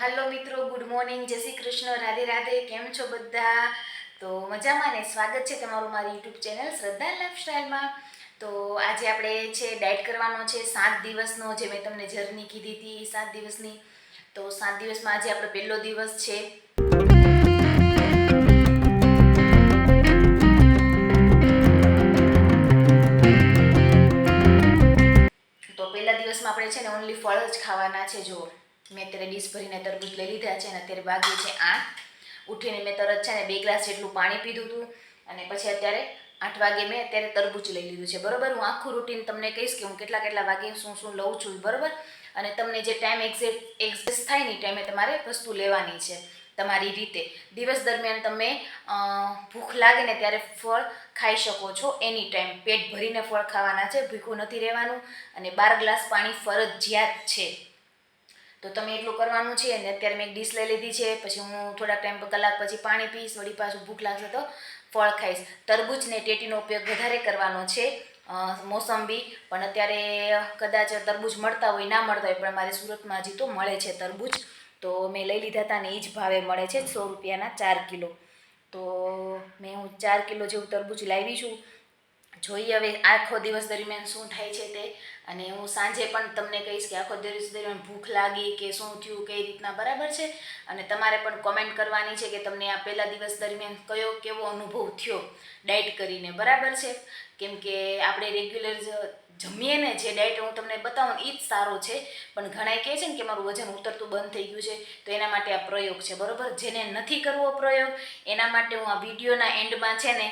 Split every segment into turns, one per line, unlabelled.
હાલો મિત્રો good morning જય શ્રી કૃષ્ણ. રાધે રાધે. કેમ છો બધા? તો મજામાં ને? સ્વાગત છે તમારું મારી યુટ્યુબ ચેનલ શ્રદ્ધા લાઈફસ્ટાઈલમાં તો આજે આપણે છે ડાયટ કરવાનો છે, સાત દિવસનો, જે મેં તમને જર્ની કીધી હતી સાત દિવસની. તો સાત દિવસમાં આજે આપણો પહેલો દિવસ છે. મેં અત્યારે ડીશ ભરીને તરબૂચ લઈ લીધા છે અને અત્યારે વાગ્યું છે આઠ. ઉઠીને મેં તરત છે ને બે ગ્લાસ જેટલું પાણી પીધું હતું અને પછી અત્યારે આઠ વાગે મેં અત્યારે તરબૂચ લઈ લીધું છે. બરોબર? હું આખું રૂટીન તમને કહીશ કે હું કેટલા કેટલા વાગે શું શું લઉં છું, બરોબર? અને તમને જે ટાઈમ એક્ઝેક્ટ એક્ઝેસ્ટ થાય ને ટાઈમે તમારે વસ્તુ લેવાની છે તમારી રીતે. દિવસ દરમિયાન તમે ભૂખ લાગે ને ત્યારે ફળ ખાઈ શકો છો એની ટાઈમ પેટ ભરીને ફળ ખાવાના છે, ભૂખું નથી રહેવાનું અને બાર ગ્લાસ પાણી ફરજિયાત છે. તો તમે એટલું કરવાનું છે અને અત્યારે મેં એક ડીશ લઈ લીધી છે, પછી હું થોડા ટાઈમ કલાક પછી પાણી પીશ વળી પાછું ભૂખ લાગશે તો ફળ ખાઈશ. તરબૂચ ને ટેટીનો ઉપયોગ વધારે કરવાનો છે મોસંબી, પણ અત્યારે કદાચ તરબૂચ મળતા હોય, ના મળતા હોય, પણ મારે સુરતમાં હજી તો મળે છે તરબૂચ. તો મેં લઈ લીધા હતા ને એ જ ભાવે મળે છે, સો રૂપિયાના ચાર કિલો. તો મેં હું ચાર કિલો જેવું તરબૂચ લાવી છું. જોઈએ હવે આખો દિવસ દરમિયાન શું થાય છે તે. અને હું સાંજે પણ તમને કહીશ કે આખો દિવસ દરમિયાન ભૂખ લાગી કે શું થયું, કઈ રીતના, બરાબર છે? અને તમારે પણ કોમેન્ટ કરવાની છે કે તમને આ પહેલા દિવસ દરમિયાન કયો કેવો અનુભવ થયો, ડાયટ કરીને, બરાબર છે? કેમ કે આપણે રેગ્યુલર જમીએ ને જે ડાયટ હું તમને બતાવું એ જ સારો છે. પણ ઘણાય કહે છે ને કે મારું વજન ઉતરતું બંધ થઈ ગયું છે, તો એના માટે આ પ્રયોગ છે. બરાબર? જેને નથી કરવો પ્રયોગ, એના માટે હું આ વિડીયોના એન્ડમાં છે ને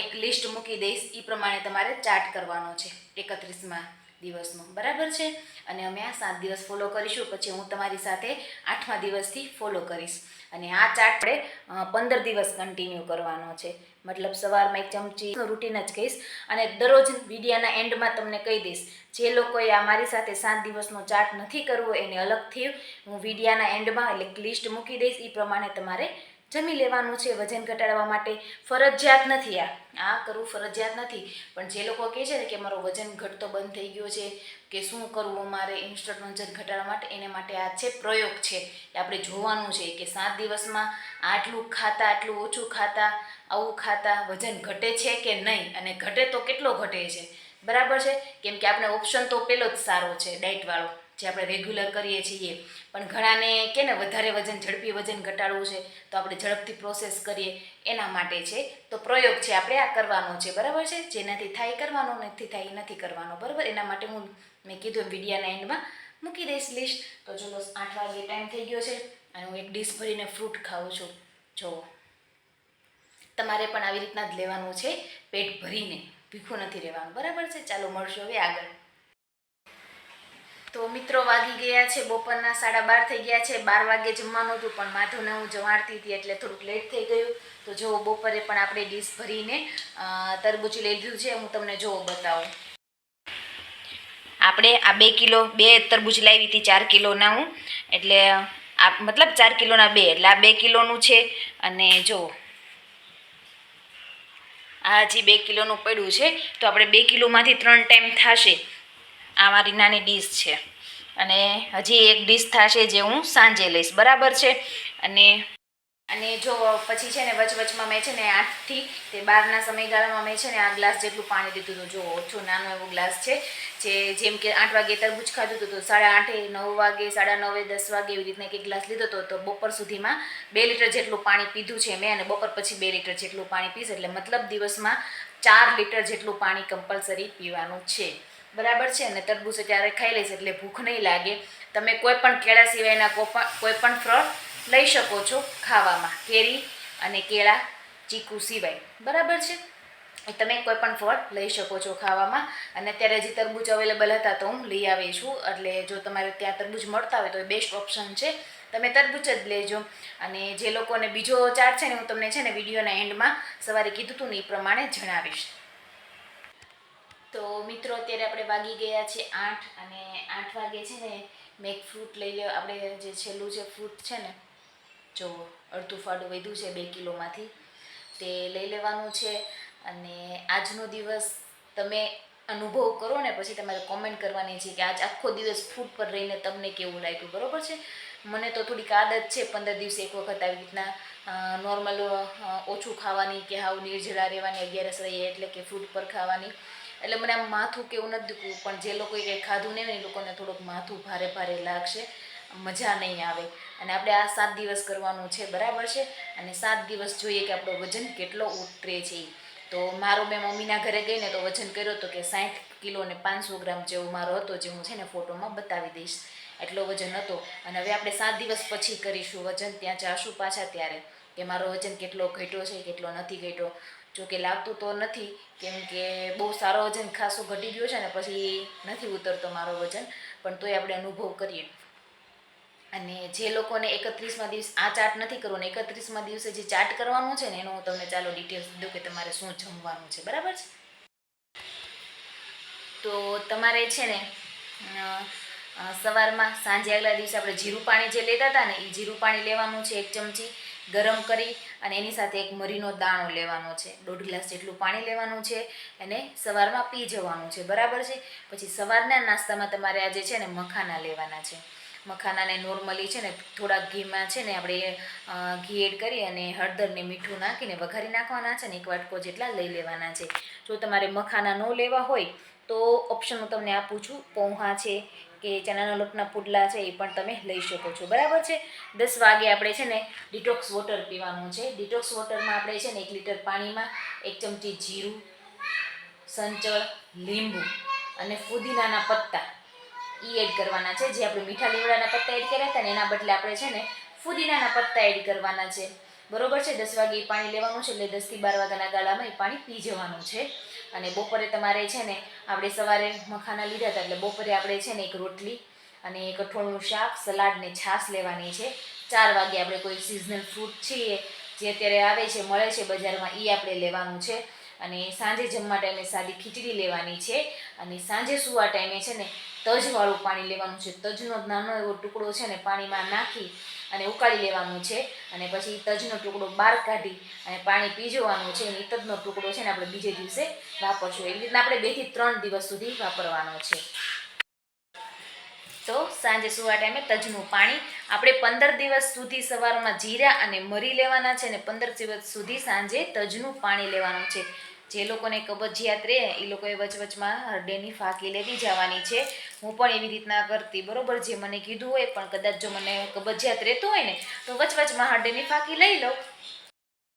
એક લિસ્ટ મૂકી દઈશ. એ પ્રમાણે તમારે ચાર્ટ કરવાનો છે એકત્રીસમાં દિવસનો. બરાબર છે? અને અમે આ સાત દિવસ ફોલો કરીશું. પછી હું તમારી સાથે આઠમા દિવસથી ફોલો કરીશ. અને આ ચાર્ટ આપણે પંદર દિવસ કન્ટિન્યુ કરવાનો છે. મતલબ સવારમાં એક ચમચી રૂટીન જ કહીશ અને દરરોજ વિડીયાના એન્ડમાં તમને કહી દઈશ, જે લોકોએ આ મારી સાથે સાત દિવસનો ચાર્ટ નથી કરવો એને અલગથી હું વિડીયાના એન્ડમાં એટલે લિસ્ટ મૂકી દઈશ એ પ્રમાણે તમારે જમી લેવાનું છે વજન ઘટાડવા માટે. ફરજિયાત નથી આ. આ કરવું ફરજિયાત નથી. પણ જે લોકો કહે છે ને કે મારો વજન ઘટતો બંધ થઈ ગયો છે, કે શું કરવું મારે ઇન્સ્ટન્ટ વજન ઘટાડવા માટે, એને માટે આ છે પ્રયોગ છે. એ આપણે જોવાનું છે કે સાત દિવસમાં આટલું ખાતા, આટલું ઓછું ખાતા, આવું ખાતા વજન ઘટે છે કે નહીં? અને ઘટે તો કેટલો ઘટે છે? બરાબર છે? કેમ કે આપણે ઓપ્શન તો પેલો જ સારો છે ડાયટવાળો જે આપણે રેગ્યુલર કરીએ છીએ. પણ ઘણાને કે ને વધારે વજન, ઝડપી વજન ઘટાડવું છે, તો આપણે ઝડપથી પ્રોસેસ કરીએ એના માટે છે. તો પ્રયોગ છે આપણે આ કરવાનો છે. બરાબર છે? જેનાથી થાય કરવાનો, નથી થાય નથી કરવાનો. બરાબર? એના માટે હું મેં કીધું વિડીયાના એન્ડમાં મૂકી દઈશ લિસ્ટ તો ચલો આઠ વાગે ટાઈમ થઈ ગયો છે અને હું એક ડીશ ભરીને ફ્રૂટ ખાઉં છું. જો, તમારે પણ આવી રીતના જ લેવાનું છે. પેટ ભરીને ભીખું નથી રહેવાનું. બરાબર છે? ચાલો મળશું હવે આગળ. તો મિત્રો વાગી ગયા છે, બપોરના સાડા બાર થઈ ગયા છે. બાર વાગે જમવાનું હતું, પણ માધવને હું જમાડતી હતી એટલે થોડુંક લેટ થઈ ગયું. તો જો બપોરે પણ આપણે ડીશ ભરીને તરબૂચ લઈ લીધું છે. હું તમને જો બતાવું. આપણે આ બે કિલો, બે તરબૂચ લાવી હતી ચાર કિલોના હું. એટલે આ, મતલબ ચાર કિલોના બે, એટલે આ બે કિલોનું છે. અને જો, આ હજી બે કિલોનું પડ્યું છે. તો આપણે બે કિલોમાંથી ત્રણ ટાઈમ થશે. આ મારી નાની ડીશ છે. અને હજી એક ડીશ થશે જે હું સાંજે લઈશ. બરાબર છે? અને અને જો પછી છે ને વચ વચમાં મેં છે ને આઠથી તે બારના સમયગાળામાં મેં છે ને આ ગ્લાસ જેટલું પાણી દીધું હતું. જો ઓછો નાનો એવો ગ્લાસ છે, જે જેમ કે આઠ વાગે તરબૂચ ખાધું હતું, તો સાડા આઠે નવ વાગે, સાડા નવે, દસ વાગે એવી રીતના એક ગ્લાસ લીધો હતો. તો બપોર સુધીમાં બે લીટર જેટલું પાણી પીધું છે મેં અને બપોર પછી બે લીટર જેટલું પાણી પીશ. એટલે મતલબ દિવસમાં ચાર લીટર જેટલું પાણી કમ્પલસરી પીવાનું છે. બરાબર છે? અને તરબૂચ ત્યારે ખાઈ લઈશ એટલે ભૂખ નહીં લાગે. તમે કોઈ પણ કેળા સિવાયના કોઈ પણ ફળ લઈ શકો છો ખાવામાં. કેરી અને કેળા, ચીકુ સિવાય. બરાબર છે? તમે કોઈ પણ ફળ લઈ શકો છો ખાવામાં. અને અત્યારે હજી તરબૂચ અવેલેબલ હતા તો હું લઈ આવી છું. એટલે જો તમારે ત્યાં તરબૂચ મળતા હોય તો એ બેસ્ટ ઓપ્શન છે. તમે તરબૂચ જ લેજો. અને જે લોકોને બીજો ચાર્ટ છે ને, હું તમને છે ને વિડીયોના એન્ડમાં સવારે કીધું હતું ને એ પ્રમાણે જણાવીશ. તો મિત્રો, અત્યારે આપણે વાગી ગયા છે આઠ અને આઠ વાગે છે ને, મેં ફ્રૂટ લઈ લે આપણે જે છેલ્લું જે ફ્રૂટ છે ને, જો અડધું ફાડું વધ્યું છે બે કિલોમાંથી, તે લઈ લેવાનું છે. અને આજનો દિવસ તમે અનુભવ કરો ને, પછી તમારે કોમેન્ટ કરવાની છે કે આજ આખો દિવસ ફૂડ પર રહીને તમને કેવું લાગ્યું, બરોબર છે? મને તો થોડીક આદત છે પંદર દિવસે એક વખત આવી રીતના નોર્મલ ઓછું ખાવાની કે હાવ નિર્જળા રહેવાની, અગિયારસ રહીએ એટલે કે ફ્રૂટ પર ખાવાની. એટલે મને આમ માથું કેવું નથી દુખવું, પણ જે લોકોએ કંઈ ખાધું નહીં એ લોકોને થોડુંક માથું ભારે ભારે લાગશે, મજા નહીં આવે. અને આપણે આ સાત દિવસ કરવાનું છે, બરાબર છે? અને સાત દિવસ જોઈએ કે આપણો વજન કેટલો ઉતરે છે. તો મારો મેં મમ્મીના ઘરે ગઈને તો વજન કર્યો હતો કે સાઠ કિલો ને પાંચસો ગ્રામ જેવો મારો હતો, જે હું છે ને ફોટોમાં બતાવી દઈશ. એટલો વજન હતો. અને હવે આપણે સાત દિવસ પછી કરીશું વજન, ત્યાં જાશું પાછા ત્યારે. કે મારો વજન કેટલો ઘટ્યો છે, કેટલો નથી ઘટ્યો. જો કે લાગતું તો નથી, કેમ કે બહુ સારો વજન ખાસો ઘટી ગયો છે ને પછી નથી ઉતરતો મારો વજન, પણ તોય આપણે અનુભવ કરીએ. અને જે લોકોને એકત્રીસમાં દિવસ આ ચાટ નથી કરવો ને એકત્રીસમાં દિવસે જે ચાટ કરવાનો છે ને એનો હું તમને ચાલો ડિટેલ્સ દઉં કે તમારે શું જમવાનું છે, બરાબર છે? તો તમારે છે ને સવારમાં સાંજે આગલા દિવસે આપણે જીરું પાણી જે લેતા હતા ને એ જીરું પાણી લેવાનું છે એક ચમચી ગરમ કરી અને એની સાથે એક મરીનો દાણો લેવાનો છે. દોઢ ગ્લાસ જેટલું પાણી લેવાનું છે અને સવારમાં પી જવાનું છે. બરાબર છે? પછી સવારના નાસ્તામાં તમારે આજે છે ને મખાના લેવાના છે. મખાનાને નોર્મલી છે ને થોડાક ઘીમાં છે ને આપણે ઘી એડ કરી અને હળદરને મીઠું નાખીને વઘારી નાખવાના છે ને એક વાટકો જેટલા લઈ લેવાના છે. જો તમારે મખાના ન લેવા હોય તો ઓપ્શન હું તમને આપું છું. પૌહા છે કે ચણાના લોટના પુડલા છે એ પણ તમે લઈ શકો છો. બરાબર છે? દસ વાગે આપણે છે ને ડિટોક્સ વોટર પીવાનું છે. ડિટોક્સ વોટરમાં આપણે છે ને એક લીટર પાણીમાં એક ચમચી જીરું, સંચળ, લીંબુ અને ફુદીનાના પત્તા એ એડ કરવાના છે. જે આપણે મીઠા લીમડાના પત્તા એડ કર્યા હતા ને એના બદલે આપણે છે ને ફુદીનાના પત્તા એડ કરવાના છે. બરોબર છે, દસ વાગે પાણી લેવાનું છે, એટલે દસથી બાર વાગ્યાના ગાળામાં એ પાણી પી જવાનું છે. અને બપોરે તમારે છે ને, આપણે સવારે મખાના લીધા હતા, એટલે બપોરે આપણે છે ને એક રોટલી અને કઠોળનું શાક, સલાડ ને છાશ લેવાની છે. ચાર વાગે આપણે કોઈ સિઝનલ ફ્રૂટ છે જે અત્યારે આવે છે, મળે છે બજારમાં એ આપણે લેવાનું છે. અને સાંજે જમવા ટાઈમે સાદી ખીચડી લેવાની છે. અને સાંજે સુવા ટાઈમે છે ને તજવાળું પાણી લેવાનું છે. તજનો નાનો એવો ટુકડો છે ને પાણીમાં નાખી અને ઉકાળી લેવાનું છે. અને પછી તજનો ટુકડો બહાર કાઢી અને પાણી પીજવાનું છે. અને તજનો ટુકડો છે ને આપણે બીજે દિવસે વાપરશું. એવી રીતના આપણે બેથી ત્રણ દિવસ સુધી વાપરવાનો છે. તો સાંજે સુવા ટાઈમે તજનું પાણી આપણે પંદર દિવસ સુધી સવારમાં જીરા અને મરી લેવાના છે અને પંદર દિવસ સુધી સાંજે તજનું પાણી લેવાનું છે. જે લોકોને કબજિયાત રહે, એ લોકોએ વચવચમાં હરડેની ફાંકી લેવી જવાની છે. હું પણ એવી રીતના કરતી, બરોબર? જે મને કીધું હોય, પણ કદાચ જો મને કબજિયાત રહેતું હોય ને, તો વચવચમાં હરડેની ફાંકી લઈ લઉં.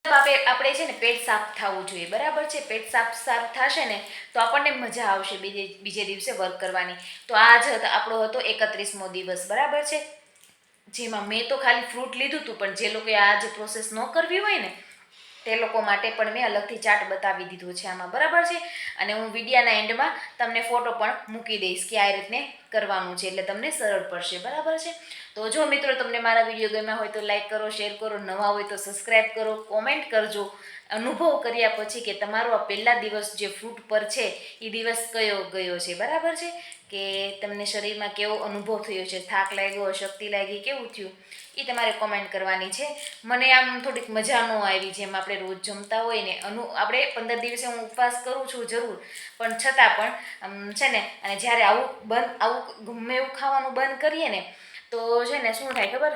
આપણે આપણે છે ને, પેટ સાફ થવું જોઈએ, બરાબર છે? પેટ સાફ સાફ થશે ને, તો આપણને મજા આવશે બીજે બીજે દિવસે વર્ક કરવાની. તો આ જ હતો- આપણો હતો એકત્રીસમો દિવસ, બરાબર છે? જેમાં મેં તો ખાલી ફ્રૂટ લીધું હતું પણ જે લોકોએ આ જે પ્રોસેસ ન કરવી હોય ને તે લોકો માટે પણ મેં અલગથી ચાર્ટ બતાવી દીધું છે આમાં, બરાબર છે? અને હું વિડીયાના એન્ડમાં તમને ફોટો પણ મૂકી દઈશ કે આ રીતને કરવાનું છે એટલે તમને સરળ પડશે, બરાબર છે? તો જો મિત્રો તમને મારા વીડિયો ગમ્યા હોય તો લાઈક કરો, શેર કરો, નવા હોય તો સબસ્ક્રાઈબ કરો, કોમેન્ટ કરજો. અનુભવ કર્યા પછી કે તમારો આ પહેલા દિવસ જે ફ્રૂટ પર છે, એ દિવસ કયો ગયો છે, બરાબર છે? કે તમને શરીરમાં કેવો અનુભવ થયો છે? થાક લાગ્યો, શક્તિ લાગી, કેવું થયું? એ તમારે કોમેન્ટ કરવાની છે. મને આમ થોડીક મજા ન આવી જેમ આપણે રોજ જમતા હોય ને, અનુ આપણે પંદર દિવસે હું ઉપવાસ કરું છું જરૂર, પણ છતાં પણ છે ને, અને જ્યારે આવું બંધ આવું ગમે એવું ખાવાનું બંધ કરીએ ને તો છે ને શું થાય ખબર?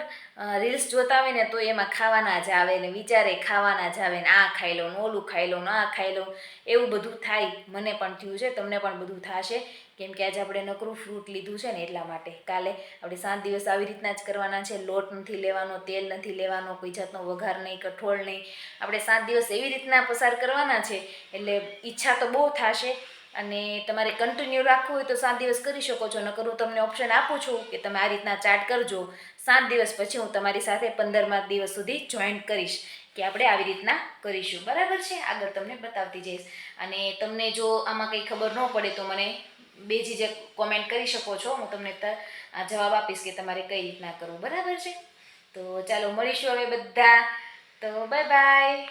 રીલ્સ જોતા હોય ને તો એમાં ખાવાના જ આવે ને વિચારે ખાવાના જ આવે ને આ ખાઈ લો ને ઓલું ખાઈ લો ને આ ખાઈ લો. એવું બધું થાય. મને પણ થયું છે, તમને પણ બધું થશે. કેમ કે આજે આપણે નકરું ફ્રૂટ લીધું છે ને એટલા માટે. કાલે આપણે સાત દિવસ આવી રીતના જ કરવાના છે. લોટ નથી લેવાનો, તેલ નથી લેવાનો, કોઈ જાતનો વઘાર નહીં, કઠોળ નહીં. આપણે સાત દિવસ એવી રીતના પસાર કરવાના છે. એટલે ઈચ્છા તો બહુ થશે. અને તમારે કન્ટિન્યુ રાખવું હોય તો સાત દિવસ કરી શકો છો, નકર હું તમને ઓપ્શન આપું છું કે તમે આ રીતના ચાર્ટ કરજો. સાત દિવસ પછી હું તમારી સાથે પંદરમા દિવસ સુધી જોઈન્ટ કરીશ કે આપણે આવી રીતના કરીશું. બરાબર છે? આગળ તમને બતાવતી જઈશ. અને તમને જો આમાં કંઈ ખબર ન પડે તો મને બે જે કોમેન્ટ કરી શકો છો. હું તમને જવાબ આપીશ કે તમારે કઈ રીતના કરવું. બરાબર છે? તો ચાલો મળીશું હવે બધા. તો બાય બાય